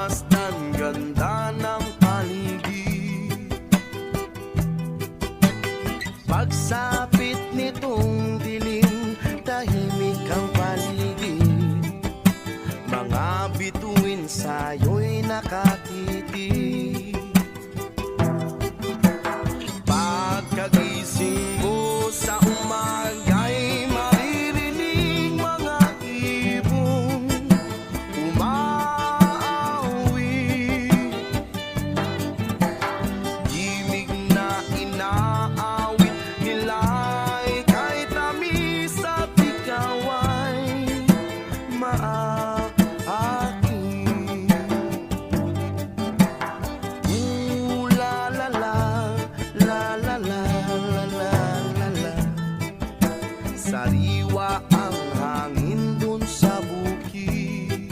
Minamasdan ganda ng paligid. Pagsapit nitong dilim Tahimik ang paligid. Mga sa'yo'y nakati sariwa ang hangin dun sa bukid.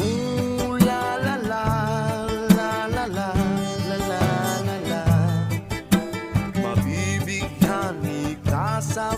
Ooh, la la la, la la la, la la la la. Mabibigyan ni ka sa